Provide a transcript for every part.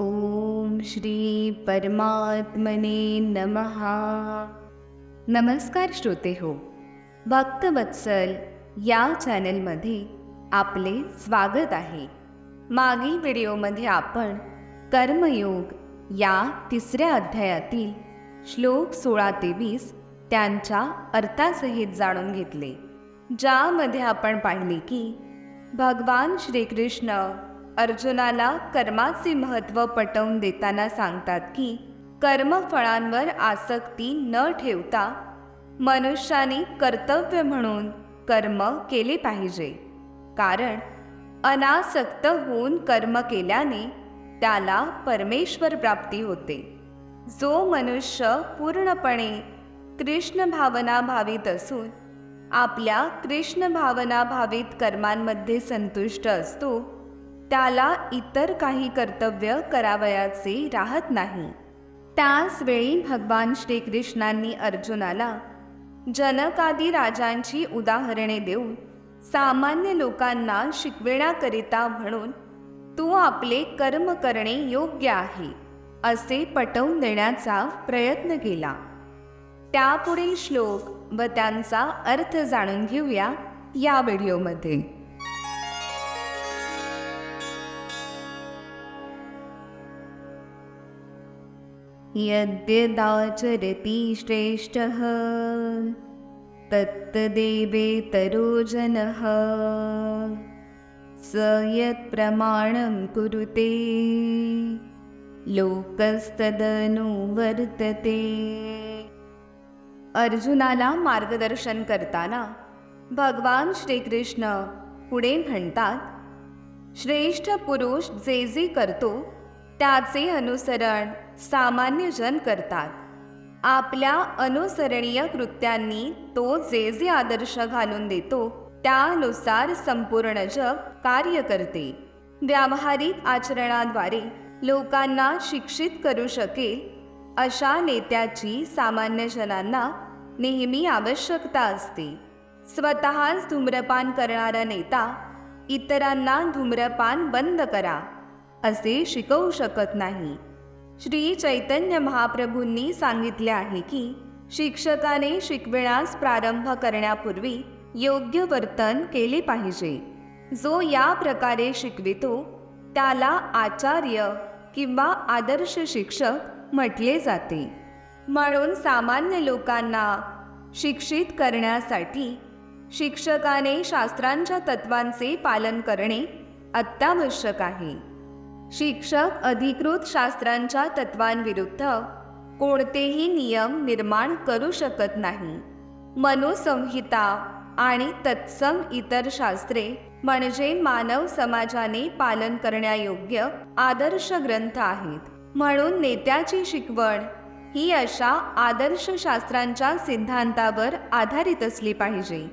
ओम श्री परमात्मने नमहा नमस्कार श्रोते हो भक्तवत्सल या चॅनलमध्ये आपले स्वागत आहे. मागील व्हिडिओमध्ये आपण कर्मयोग या तिसऱ्या अध्यायातील श्लोक सोळा ते वीस त्यांच्या अर्थासहित जाणून घेतले ज्यामध्ये आपण पाहिले की भगवान श्रीकृष्ण अर्जुनाला कर्माचे महत्त्व पटवून देताना सांगतात की कर्मफळांवर आसक्ती न ठेवता मनुष्याने कर्तव्य म्हणून कर्म केले पाहिजे. कारण अनासक्त होऊन कर्म केल्याने त्याला परमेश्वर प्राप्ती होते. जो मनुष्य पूर्णपणे कृष्ण भावना भावित असून आपल्या कृष्ण भावना भावित कर्मांमध्ये संतुष्ट असतो त्याला इतर काही कर्तव्य करावयाचे राहत नाही. त्याच वेळी भगवान श्रीकृष्णांनी अर्जुनाला जनकादी राजांची उदाहरणे देऊन सामान्य लोकांना शिकविण्याकरिता म्हणून तू आपले कर्म करणे योग्य आहे असे पटवून देण्याचा प्रयत्न केला. त्यापुढील श्लोक व त्यांचा अर्थ जाणून घेऊया या व्हिडिओमध्ये. यद्यदाचरति श्रेष्ठः तत्तदेवेतरो जनः स यत्प्रमाणं कुरुते लोकस्तदनुवर्तते अर्जुनाला मार्गदर्शन करताना भगवान श्रीकृष्ण पुढे म्हणतात श्रेष्ठ पुरुष जे जे करतो त्याचे अनुसरण सामान्य जन करतात. आपल्या अनुसरणीय कृत्यांनी तो जे जे आदर्श घालून देतो त्यानुसार संपूर्ण जग कार्य करते. व्यावहारिक आचरणाद्वारे लोकांना शिक्षित करू शकेल अशा नेत्याची सामान्य जनांना नेहमी आवश्यकता असते. स्वतःच धूम्रपान करणारा नेता इतरांना धूम्रपान बंद करा असे शिकवू शकत नाही. श्री चैतन्य महाप्रभूंनी सांगितले आहे की शिक्षकाने शिकविण्यास प्रारंभ करण्यापूर्वी योग्य वर्तन केले पाहिजे. जो या प्रकारे शिकवितो त्याला आचार्य किंवा आदर्श शिक्षक म्हटले जाते. म्हणून सामान्य लोकांना शिक्षित करण्यासाठी शिक्षकाने शास्त्रांच्या तत्वांचे पालन करणे अत्यावश्यक आहे. शिक्षक अधिकृत शास्त्रांच्या तत्वांविरुद्ध कोणतेही नियम निर्माण करू शकत नाही. मनुसंहिता आणि तत्सम इतर शास्त्रे म्हणजे मानव समाजाने पालन करण्यायोग्य आदर्श ग्रंथ आहेत. म्हणून नेत्याची शिकवण ही अशा आदर्श शास्त्रांच्या सिद्धांतावर आधारित असली पाहिजे.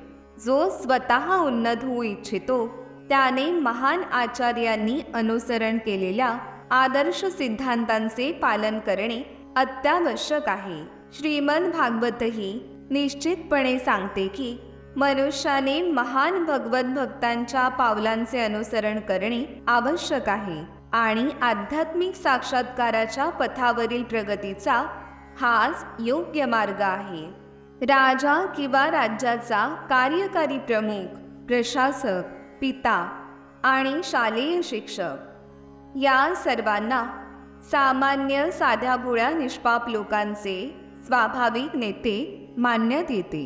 जो स्वतः उन्नत होऊ इच्छितो त्याने महान आचार्यांनी अनुसरण केलेल्या आदर्श सिद्धांतांचे पालन करणे अत्यावश्यक आहे. श्रीमद भागवतही निश्चितपणे सांगते की मनुष्याने महान भगवत भक्तांच्या पावलांचे अनुसरण करणे आवश्यक आहे आणि आध्यात्मिक साक्षात्काराच्या पथावरील प्रगतीचा हाच योग्य मार्ग आहे. राजा किंवा राज्याचा कार्यकारी प्रमुख प्रशासक पिता आणि शालेय शिक्षक. या सर्वांना सामान्य साध्या भोळ्या निष्पाप लोकांचे स्वाभाविक नेते मानण्यात येते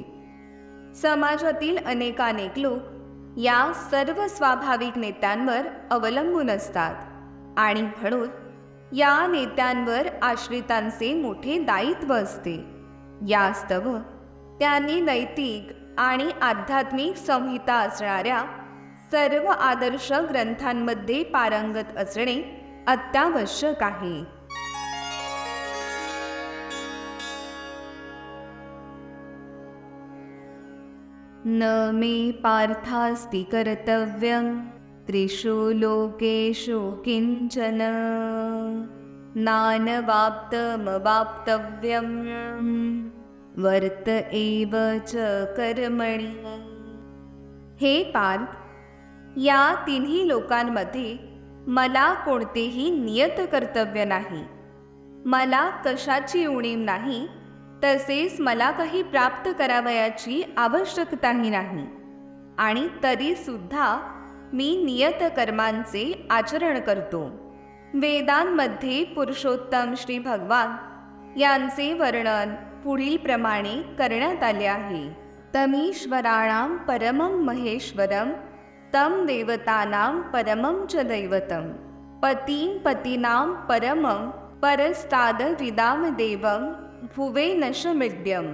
समाजातील अनेकानेक लोक या सर्व स्वाभाविक नेत्यांवर अवलंबून असतात आणि म्हणून या नेत्यांवर आश्रितांचे मोठे दायित्व असते. यास्तव त्यांनी नैतिक आणि आध्यात्मिक संहिता असणाऱ्या सर्व आदर्श ग्रंथांमध्ये पारंगत असणे अत्यावश्यक आहे. न मे पार्थास्ति कर्तव्यं त्रिषु लोकेषु किञ्चन। नानवाप्तमवाप्तव्यं वर्त एव च कर्मणि। हे पार्थ या तिन्ही लोकांमध्ये मला कोणतेही नियत कर्तव्य नाही. मला कशाची उणीव नाही तसेच मला काही प्राप्त करावयाची आवश्यकताही नाही. आणि तरीसुद्धा मी नियत कर्मांचे आचरण करतो. वेदांमध्ये पुरुषोत्तम श्री भगवान यांचे वर्णन पुढीलप्रमाणे करण्यात आले आहे. तमीश्वराणाम परमम महेश्वरम तं देवतानां परमं च दैवतं। पतीं पतीनां परमं परस्तादविदां देवं भुवे नशमिड्यं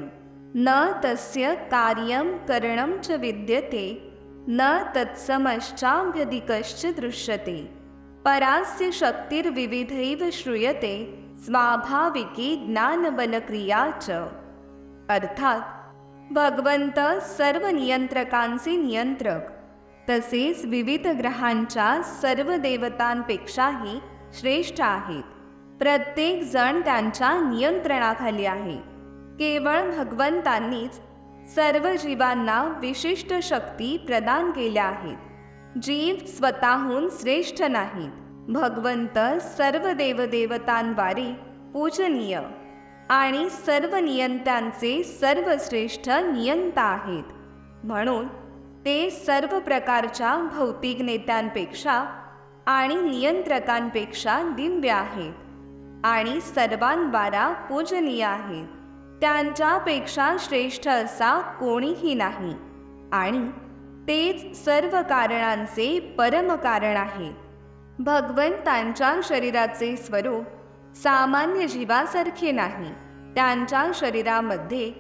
न तस्य कार्यं करणं च विद्यते न तत्समश्चाभ्यधिकश्च दृश्यते। परास्य शक्तिर्विविधैव श्रूयते स्वाभाविकी ज्ञानबलक्रिया च। अर्थात भगवंत सर्व नियंत्रकांचे नियंत्रक तसेच विविध ग्रहांच्या सर्व देवतांपेक्षाही श्रेष्ठ आहेत. प्रत्येक जण त्यांच्या नियंत्रणाखाली आहे. केवळ भगवंतांनीच सर्व जीवांना विशिष्ट शक्ती प्रदान केल्या आहेत. जीव स्वतःहून श्रेष्ठ नाहीत. भगवंत सर्व देवदेवतांद्वारे पूजनीय आणि सर्व नियंत्यांचे सर्वश्रेष्ठ नियंता आहेत. म्हणून ते सर्व प्रकारच्या भौतिक नेत्यांपेक्षा आणि नियंत्रकांपेक्षा दिव्य आहेत आणि सर्वांद्वारा पूजनीय आहेत. त्यांच्यापेक्षा श्रेष्ठ असा कोणीही नाही. आणि तेच सर्व कारणांचे परमकारण आहे. भगवंतांच्या शरीराचे स्वरूप सामान्य जीवासारखे नाही. त्यांच्या शरीरामध्ये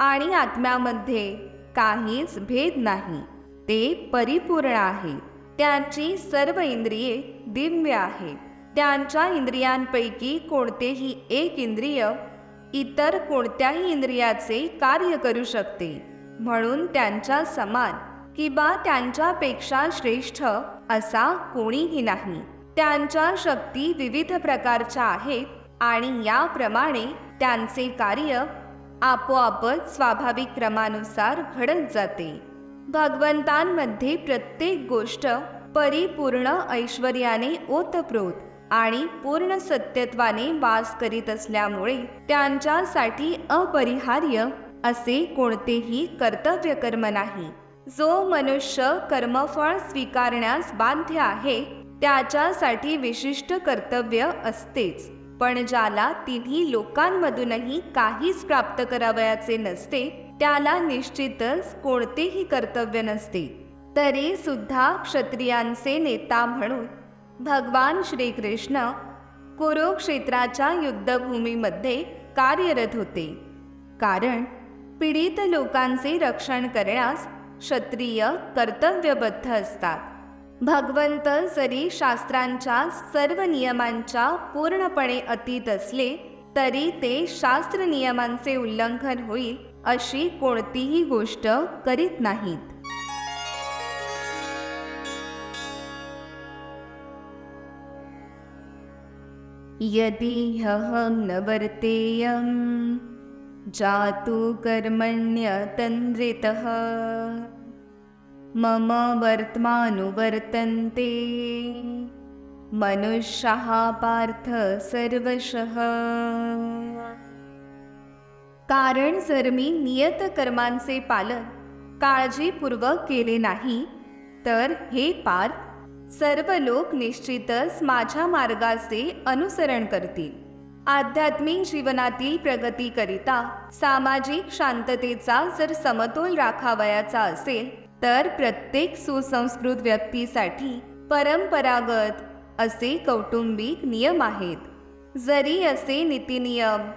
आणि आत्म्यामध्ये काहीच भेद नाही. ते परिपूर्ण आहे. त्यांची सर्व इंद्रिये दिव्य आहे. त्यांच्या इंद्रियांपैकी कोणतेही एक इंद्रिय इतर कोणत्याही इंद्रियाचे कार्य करू शकते. म्हणून त्यांच्या समान किंवा त्यांच्यापेक्षा श्रेष्ठ असा कोणीही नाही. त्यांच्या शक्ती विविध प्रकारच्या आहेत आणि याप्रमाणे त्यांचे कार्य आपोआपच स्वाभाविक क्रमानुसार घडत जाते. भगवंतांमध्ये प्रत्येक गोष्ट परिपूर्ण ऐश्वर्याने ओतप्रोत आणि पूर्ण सत्यत्वाने वास करीत असल्यामुळे त्यांच्यासाठी अपरिहार्य असे कोणतेही कर्तव्य कर्म नाही. जो मनुष्य कर्मफळ स्वीकारण्यास बाध्य आहे त्याच्यासाठी विशिष्ट कर्तव्य असतेच. पण ज्याला तिन्ही लोकांमधूनही काहीच प्राप्त करावयाचे नसते त्याला निश्चितच कोणतेही कर्तव्य नसते. तरी सुद्धा क्षत्रियांचे नेता म्हणून भगवान श्रीकृष्ण कुरुक्षेत्राच्या युद्धभूमीमध्ये कार्यरत होते. कारण पीडित लोकांचे रक्षण करण्यास क्षत्रिय कर्तव्यबद्ध असतात. भगवंत जरी शास्त्रांच्या सर्व नियमांच्या पूर्णपणे अतीत असले तरी ते शास्त्र नियमांचे उल्लंघन होईल अशी कोणतीही गोष्ट करीत नाहीत. यदि ह्यहं न वर्तेयं जातु कर्मण्यतन्द्रितः। मम वर्त्मानुवर्तन्ते। मनुष्यः पार्थ सर्वशः। कारण जर मी नियत कर्मांचे पालन काळजीपूर्वक केले नाही तर हे पार्थ सर्व लोक निश्चितच माझ्या मार्गाचे अनुसरण करतील. आध्यात्मिक जीवनातील प्रगतीकरिता सामाजिक शांततेचा जर समतोल राखावयाचा असेल तर प्रत्येक सुसंस्कृत व्यक्तीसाठी परंपरागत असे कौटुंबिक नियम आहेत. जरी असे नीतिनियम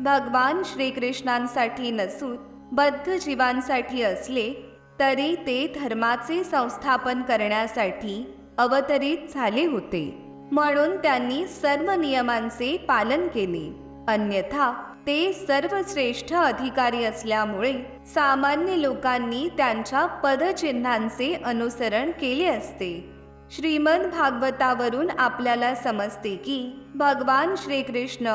भगवान श्रीकृष्णांसाठी नसून बद्ध जीवांसाठी असले तरी ते धर्माचे संस्थापन करण्यासाठी अवतरित झाले होते. म्हणून त्यांनी सर्व नियमांचे पालन केले. अन्यथा ते सर्वश्रेष्ठ अधिकारी असल्यामुळे सामान्य लोकांनी त्यांच्या पदचिन्हांचे अनुसरण केले असते. श्रीमद भागवतावरून आपल्याला समजते की भगवान श्रीकृष्ण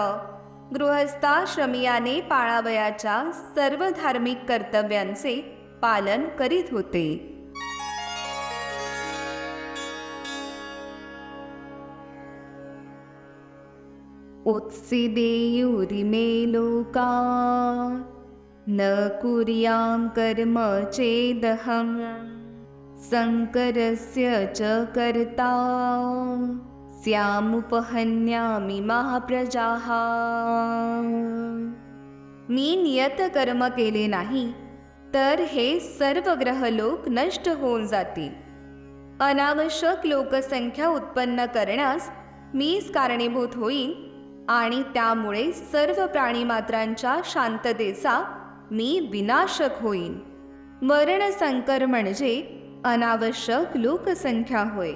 गृहस्थाश्रमियाने पाळावयाच्या सर्व धार्मिक कर्तव्यांचे पालन करीत होते. उत्सिदेयुरिमे लोका न कुर्यां कर्म चेदहं शङ्करस्य च कर्ता। स्यामुपहन्यामि महाप्रजाः। मी नियत कर्म केले नाही तर हे सर्व ग्रहलोक नष्ट होऊन जातील. अनावश्यक लोकसंख्या उत्पन्न करण्यास मीच कारणीभूत होईल आणि त्यामुळे सर्व प्राणीमात्रांच्या शांततेचा मी विनाशक होईन. वर्णसंकर म्हणजे अनावश्यक लोकसंख्या होय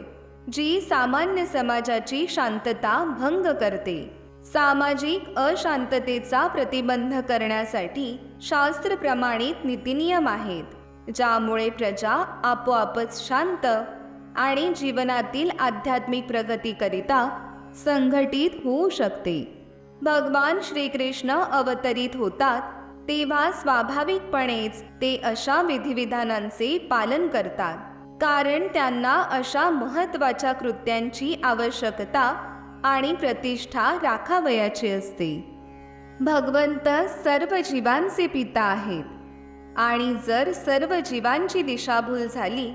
जी सामान्य समाजाची शांतता भंग करते. सामाजिक अशांततेचा प्रतिबंध करण्यासाठी शास्त्र प्रमाणित नीतिनियम आहेत ज्यामुळे प्रजा आपोआपच शांत आणि जीवनातील आध्यात्मिक प्रगतीकरिता संघटित होऊ शकते. भगवान श्रीकृष्ण अवतरित होतात तेव्हा स्वाभाविकपणेच ते अशा विधिविधानांचे पालन करतात. कारण त्यांना अशा महत्त्वाच्या कृत्यांची आवश्यकता आणि प्रतिष्ठा राखावयाची असते. भगवंत सर्व जीवांचे पिता आहेत. आणि जर सर्व जीवांची दिशाभूल झाली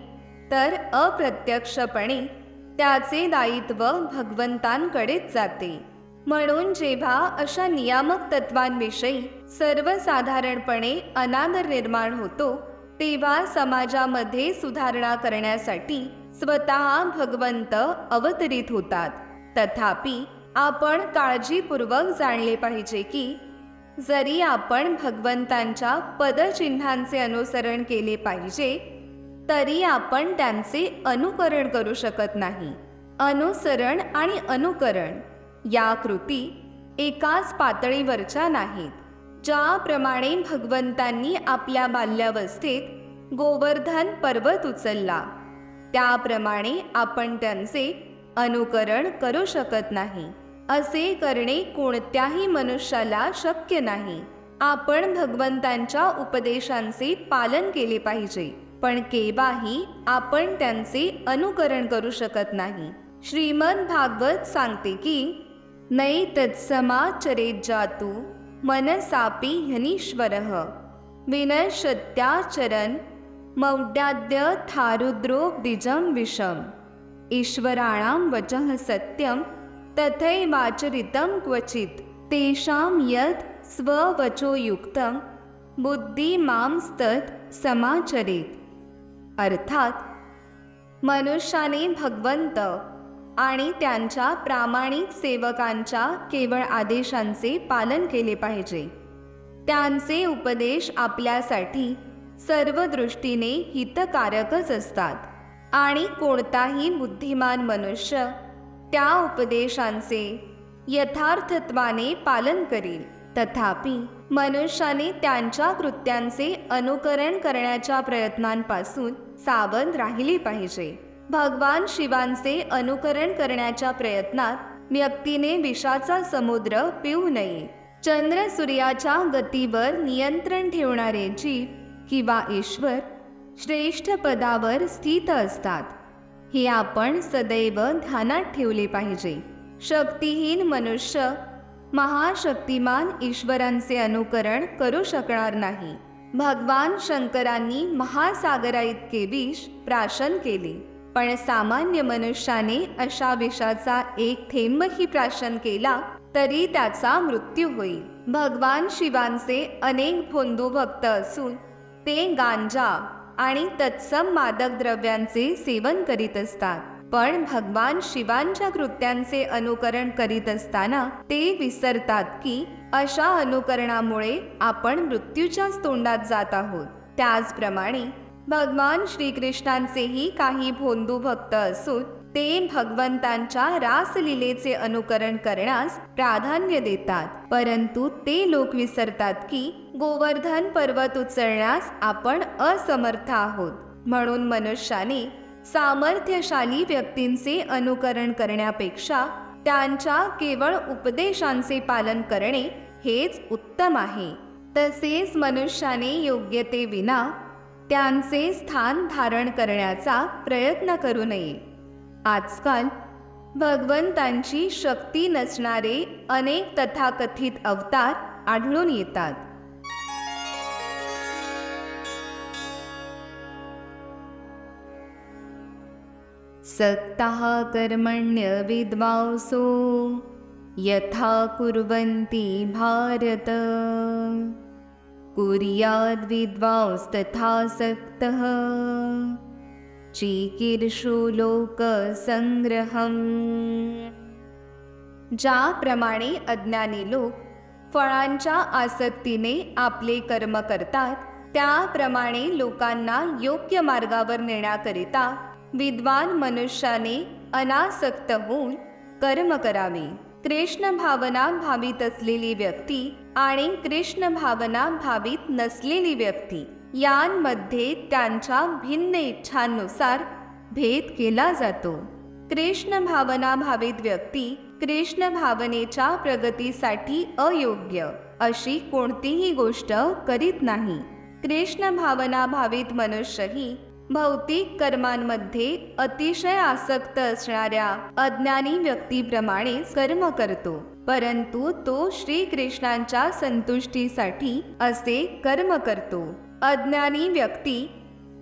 तर अप्रत्यक्षपणे त्याचे दायित्व भगवंतांकडेच जाते. म्हणून जेव्हा अशा नियामक तत्वांविषयी सर्वसाधारणपणे अनादर निर्माण होतो तेव्हा समाजामध्ये सुधारणा करण्यासाठी स्वतः भगवंत अवतरित होतात. तथापि आपण काळजीपूर्वक जाणले पाहिजे की जरी आपण भगवंतांच्या पदचिन्हांचे अनुसरण केले पाहिजे तरी आपण त्यांचे अनुकरण करू शकत नाही. अनुसरण आणि अनुकरण. या कृती एकाच पातळीवरच्या नाहीत. ज्याप्रमाणे भगवंतांनी आपल्या बाल्यावस्थेत गोवर्धन पर्वत उचलला त्याप्रमाणे आपण त्यांचे अनुकरण करू शकत नाही. असे करणे कोणत्याही मनुष्याला शक्य नाही. आपण भगवंतांच्या उपदेशांचे पालन केले पाहिजे. पण केव्हाही आपण त्यांचे अनुकरण करू शकत नाही. श्रीमद भागवत सांगते की नै तत्समाचरे जातु मनसापी हनीश्वर विनशत्याचरण मौड्याद्य थारुद्रो द्विजं विषम। ईश्वराणां वचः सत्यं तथैवाचरितं क्वचित्। तेषां यत् स्ववचोयुक्तं बुद्धिमांस्तत् समाचरेत्। अर्थात मनुष्याने भगवंत आणि त्यांच्या प्रामाणिक सेवकांच्या केवळ आदेशांचे पालन केले पाहिजे. त्यांचे उपदेश आपल्यासाठी सर्व दृष्टीने हितकारकच असतात आणि कोणताही बुद्धिमान मनुष्य त्या उपदेशांचे यथार्थत्वाने पालन करील. तथापि मनुष्याने त्यांच्या कृत्यांचे अनुकरण करण्याच्या प्रयत्नांपासून सावध राहिले पाहिजे. भगवान शिवांचे अनुकरण करण्याच्या प्रयत्नात व्यक्तीने विषाचा समुद्र पिऊ नये. चंद्र सूर्याच्या गतीवर नियंत्रण ठेवणारे जीव किंवा ईश्वर श्रेष्ठ पदावर स्थित असतात. हे आपण सदैव ध्यानात ठेवले पाहिजे. शक्तिहीन मनुष्य महाशक्तिमान ईश्वरांचे अनुकरण करू शकणार नाही. भगवान शंकरांनी महासागरा इतके विष प्राशन केले. पण सामान्य मनुष्याने अशा विषाचा एक थेंबही प्राशन केला तरी त्याचा मृत्यू होईल. भगवान शिवांचे अनेक भोंदू भक्त असून ते गांजा आणि तत्सम मादक द्रव्यांचे सेवन करीत असतात. पण भगवान शिवांच्या कृत्यांचे अनुकरण करीत असताना ते विसरतात की अशा अनुकरणामुळे आपण मृत्यूच्याच तोंडात जात आहोत. त्याचप्रमाणे भगवान श्रीकृष्णांचेही काही भोंदू भक्त असून ते भगवंतांच्या रासलीलेचे अनुकरण करण्यास प्राधान्य देतात. परंतु ते लोक विसरतात की गोवर्धन पर्वत उचलण्यास आपण असमर्थ आहोत. म्हणून मनुष्याने सामर्थ्यशाली व्यक्तींचे अनुकरण करण्यापेक्षा त्यांच्या केवळ उपदेशांचे पालन करणे हेच उत्तम आहे. तसेच मनुष्याने योग्यतेविना त्यांचे स्थान धारण करण्याचा प्रयत्न करू नये. आजकाल भगवंतांची शक्ती नसणारे अनेक तथाकथित अवतार आढळून येतात. सक्ताः कर्मण्य विद्वांसो यथा कुर्वन्ति भारत। कुर्याद्विद्वांस्तथा सक्तः चिकीर्षु लोकसंग्रहम्। ज्याप्रमाणे अज्ञानी लोक फळांच्या आसक्तीने आपले कर्म करतात त्याप्रमाणे लोकांना योग्य मार्गावर नेण्याकरिता विद्वान मनुष्याने अनासक्त होऊन कर्म करावे. कृष्ण भावना भावित असलेली व्यक्ती आणि कृष्ण भावना भावित नसलेली व्यक्ती यांमध्ये त्यांच्या भिन्न इच्छांनुसार भेद केला जातो. कृष्ण भावना भावित व्यक्ती कृष्ण भावनेच्या प्रगतीसाठी अयोग्य अशी कोणतीही गोष्ट करीत नाही. कृष्ण भावना भावित मनुष्यही भौतिक कर्मांमध्ये अतिशय आसक्त असणाऱ्या अज्ञानी व्यक्तीप्रमाणेच कर्म करतो. परंतु तो श्रीकृष्णांच्या संतुष्टीसाठी असे कर्म करतो. अज्ञानी व्यक्ती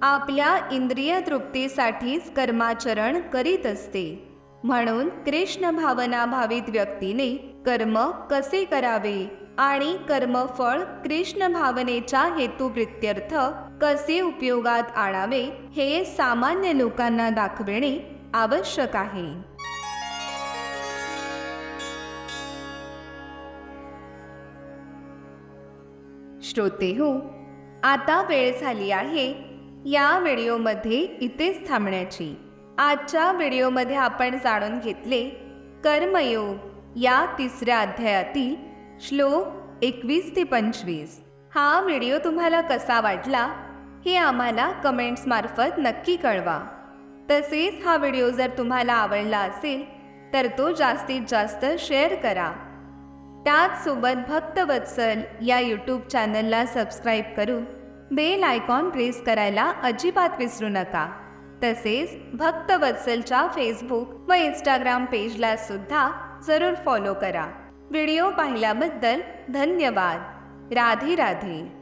आपल्या इंद्रिय तृप्तीसाठीच कर्माचरण करीत असते. म्हणून कृष्ण भावना भावित व्यक्तीने कर्म कसे करावे? आणि कर्मफळ कृष्ण भावनेच्या हेतुप्रित्यर्थ कसे उपयोगात आणावे हे सामान्य लोकांना दाखविणे आवश्यक आहे. श्रोते हो आता वेळ झाली आहे या व्हिडिओमध्ये इथेच थांबण्याची. आजच्या व्हिडिओमध्ये आपण जाणून घेतले कर्मयोग या तिसऱ्या अध्यायातील श्लोक एकवीस ते पंचवीस. हा व्हिडिओ तुम्हाला कसा वाटला हे आम्हाला कमेंट्समार्फत नक्की कळवा. तसेच हा व्हिडिओ जर तुम्हाला आवडला असेल तर तो जास्तीत जास्त शेअर करा. त्याचसोबत भक्तवत्सल या यूट्यूब चॅनलला सबस्क्राईब करून बेल आयकॉन प्रेस करायला अजिबात विसरू नका. तसेच भक्तवत्सलच्या फेसबुक व इंस्टाग्राम पेजला सुद्धा जरूर फॉलो करा. व्हिडिओ पाहिल्याबद्दल धन्यवाद. राधे राधे.